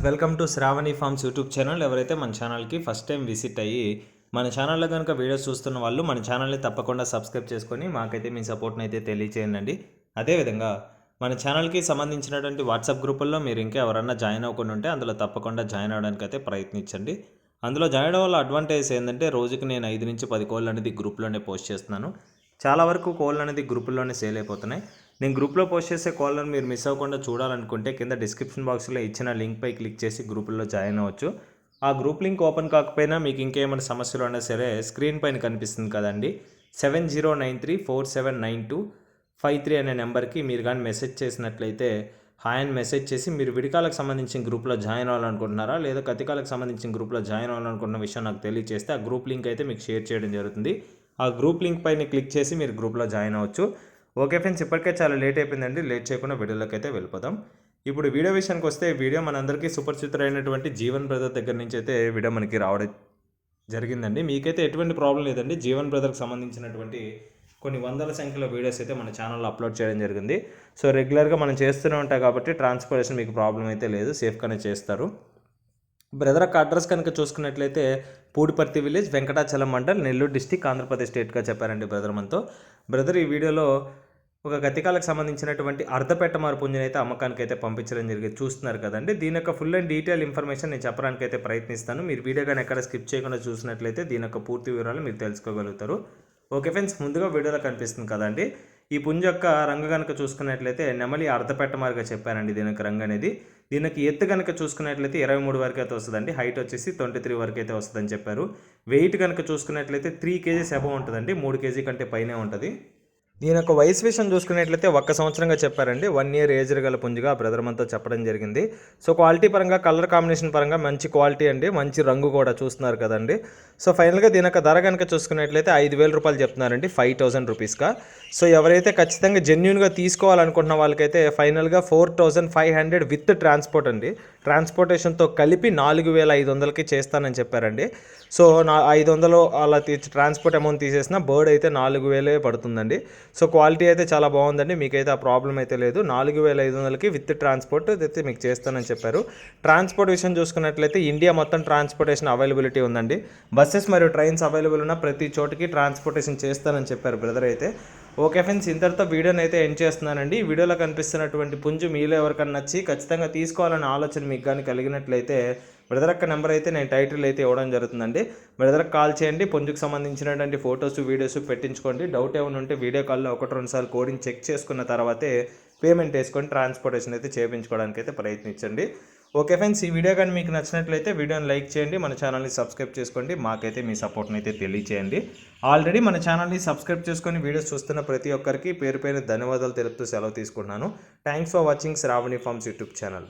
Welcome to Sravani farms YouTube channel ఎవరైతే మన ఛానల్కి ఫస్ట్ టైం విజిట్ అయ్యి మన ఛానల్లో కనుక వీడియోస్ చూస్తున్న వాళ్ళు మన ఛానల్ని తప్పకుండా సబ్స్క్రైబ్ చేసుకొని మాకైతే మీ సపోర్ట్ని అయితే తెలియచేయండి. అదేవిధంగా మన ఛానల్కి సంబంధించినటువంటి వాట్సాప్ గ్రూపుల్లో మీరు ఇంకా ఎవరన్నా జాయిన్ అవ్వకుండా ఉంటే అందులో తప్పకుండా జాయిన్ అవ్వడానికి అయితే ప్రయత్నించండి. అందులో జాయిన్ అవ్వడం వల్ల అడ్వాంటేజ్ ఏంటంటే రోజుకి నేను ఐదు నుంచి పది కోళ్ళు అనేది గ్రూప్లోనే పోస్ట్ చేస్తున్నాను. చాలా వరకు కోళ్ళు అనేది గ్రూపుల్లోనే సేల్ అయిపోతున్నాయి. నేను గ్రూప్లో పోస్ట్ చేసే కాల్లను మీరు మిస్ అవ్వకుండా చూడాలనుకుంటే కింద డిస్క్రిప్షన్ బాక్స్లో ఇచ్చిన లింక్పై క్లిక్ చేసి గ్రూపుల్లో జాయిన్ అవ్వచ్చు. ఆ గ్రూప్ లింక్ ఓపెన్ కాకపోయినా మీకు ఇంకేమైనా సమస్యలు ఉన్నా సరే స్క్రీన్ పైన కనిపిస్తుంది కదండి. Seven zero nine three four seven nine two five three అనే నెంబర్కి మీరు కానీ మెసేజ్ చేసినట్లయితే హాయ్ అని మెసేజ్ చేసి మీరు విడికాలకు సంబంధించిన గ్రూప్లో జాయిన్ అవ్వాలనుకుంటున్నారా లేదా కతికాలకు సంబంధించిన గ్రూప్లో జాయిన్ అవ్వాలనుకున్న విషయం నాకు తెలియజేస్తే ఆ గ్రూప్ లింక్ అయితే మీకు షేర్ చేయడం జరుగుతుంది. ఆ గ్రూప్ లింక్ పైన క్లిక్ చేసి మీరు గ్రూప్లో జాయిన్ అవ్వచ్చు. ఓకే ఫ్రెండ్స్ ఇప్పటికే చాలా లేట్ అయిపోయిందండి. లేట్ చేయకుండా వీడియోలోకి అయితే వెళ్ళిపోదాం. ఇప్పుడు వీడియో విషయానికి వస్తే వీడియో మనందరికీ సుపరిచితుడు జీవన్ బ్రదర్ దగ్గర నుంచి అయితే వీడియో మనకి రావడం జరిగిందండి. మీకైతే ఎటువంటి ప్రాబ్లం లేదండి. జీవన్ బ్రదర్కి సంబంధించినటువంటి కొన్ని వందల సంఖ్యలో వీడియోస్ అయితే మన ఛానల్లో అప్లోడ్ చేయడం జరిగింది. సో రెగ్యులర్గా మనం చేస్తూనే ఉంటాం కాబట్టి ట్రాన్స్పోర్టేషన్ మీకు ప్రాబ్లం అయితే లేదు. సేఫ్గానే చేస్తారు. బ్రదర్ యొక్క అడ్రస్ కనుక చూసుకున్నట్లయితే పూడిపర్తి విలేజ్ వెంకటాచలం మండల్ నెల్లూరు డిస్టిక్ ఆంధ్రప్రదేశ్ స్టేట్గా చెప్పారండి బ్రదర్ మనతో. బ్రదర్ ఈ వీడియోలో ఒక గతికాలకు సంబంధించినటువంటి అర్ధపెట్ట పుంజుని అయితే అమ్మకానికి అయితే పంపించడం జరిగింది. చూస్తున్నారు కదండి. దీని యొక్క ఫుల్ అండ్ డీటెయిల్ ఇన్ఫర్మేషన్ నేను చెప్పడానికి అయితే ప్రయత్నిస్తాను. మీరు వీడియో కానీ ఎక్కడ స్కిప్ చేయకుండా చూసినట్లయితే దీని యొక్క పూర్తి వివరాలు మీరు తెలుసుకోగలుగుతారు. ఓకే ఫ్రెండ్స్ ముందుగా వీడియోలో కనిపిస్తుంది కదండి. ఈ పుంజ యొక్క రంగు కనుక చూసుకున్నట్లయితే నెమలి అర్ధపెట్టమారుగా చెప్పానండి దీని యొక్క రంగు అనేది దీనికి ఎత్తు కనుక చూసుకున్నట్లయితే ఇరవై మూడు వరకు అయితే వస్తుందండి. హైట్ వచ్చేసి ట్వంటీ త్రీ వరకు అయితే వస్తుందని చెప్పారు. వెయిట్ కనుక చూసుకున్నట్లయితే త్రీ కేజీస్ అబవ్ ఉంటుందండి. మూడు కేజీ కంటే పైనే ఉంటుంది. దీని యొక్క వయసు విషయం చూసుకున్నట్లయితే ఒక్క సంవత్సరంగా చెప్పారండి. వన్ ఇయర్ ఏజ్ గల పుంజుగా బ్రదర్ మనతో చెప్పడం జరిగింది. సో క్వాలిటీ పరంగా కలర్ కాంబినేషన్ పరంగా మంచి క్వాలిటీ అండి. మంచి రంగు కూడా చూస్తున్నారు కదండి. సో ఫైనల్గా దీని యొక్క ధర కనుక చూసుకున్నట్లయితే ఐదు వేల రూపాయలు చెప్తున్నారండి. Five thousand రూపీస్గా. సో ఎవరైతే ఖచ్చితంగా జెన్యున్గా తీసుకోవాలనుకుంటున్న వాళ్ళకైతే ఫైనల్గా four thousand five hundred with transport అండి. ట్రాన్స్పోర్టేషన్తో కలిపి నాలుగు వేల ఐదు వందలకి చేస్తానని చెప్పారండి. సో నా ఐదు వందలు అలా తీసి ట్రాన్స్పోర్ట్ అమౌంట్ తీసేసిన బర్డ్ అయితే నాలుగు వేలే పడుతుందండి. సో క్వాలిటీ అయితే చాలా బాగుందండి. మీకైతే ఆ ప్రాబ్లం అయితే లేదు. నాలుగు వేల ఐదు వందలకి విత్ ట్రాన్స్పోర్ట్ అయితే మీకు చేస్తానని చెప్పారు. ట్రాన్స్పోర్ట్ విషయం చూసుకున్నట్లయితే ఇండియా మొత్తం ట్రాన్స్పోర్టేషన్ అవైలబిలిటీ ఉందండి. బస్సెస్ మరియు ట్రైన్స్ అవైలబుల్ ఉన్న ప్రతి చోటికి ట్రాన్స్పోర్టేషన్ చేస్తానని చెప్పారు బ్రదర్ అయితే. ఓకే ఫ్రెండ్స్ ఇంతటితో వీడియోని అయితే ఎండ్ చేస్తున్నానండి. ఈ వీడియోలో కనిపిస్తున్నటువంటి పుంజు మీలో ఎవరికన్నా నచ్చి ఖచ్చితంగా తీసుకోవాలనే ఆలోచన మీకు కానీ కలిగినట్లయితే బ్రదర్ నెంబర్ అయితే నేను టైటిల్ అయితే ఇవ్వడం జరుగుతుందండి. బ్రదర్కి కాల్ చేయండి. పుంజుకు సంబంధించినటువంటి ఫొటోస్ వీడియోస్ పెట్టించుకోండి. డౌట్ ఏమైనా ఉంటే వీడియో కాల్లో ఒకటి రెండు సార్లు కోడింగ్ చెక్ చేసుకున్న తర్వాతే పేమెంట్ వేసుకొని ట్రాన్స్పోర్టేషన్ అయితే చేయించుకోవడానికి అయితే ప్రయత్నించండి. ఓకే ఫ్రెండ్స్ ఈ వీడియో కానీ మీకు నచ్చినట్లయితే వీడియోని లైక్ చేయండి. మన ఛానల్ని సబ్స్క్రైబ్ చేసుకోండి. మాకైతే మీ సపోర్ట్ని అయితే తెలియచేయండి. ఆల్రెడీ మన ఛానల్ని సబ్స్క్రైబ్ చేసుకొని వీడియోస్ చూస్తున్న ప్రతి ఒక్కరికి పేరు పేరు ధన్యవాదాలు తెలుపుతూ సెలవు తీసుకుంటున్నాను. Thanks for watching Sravani farms YouTube channel.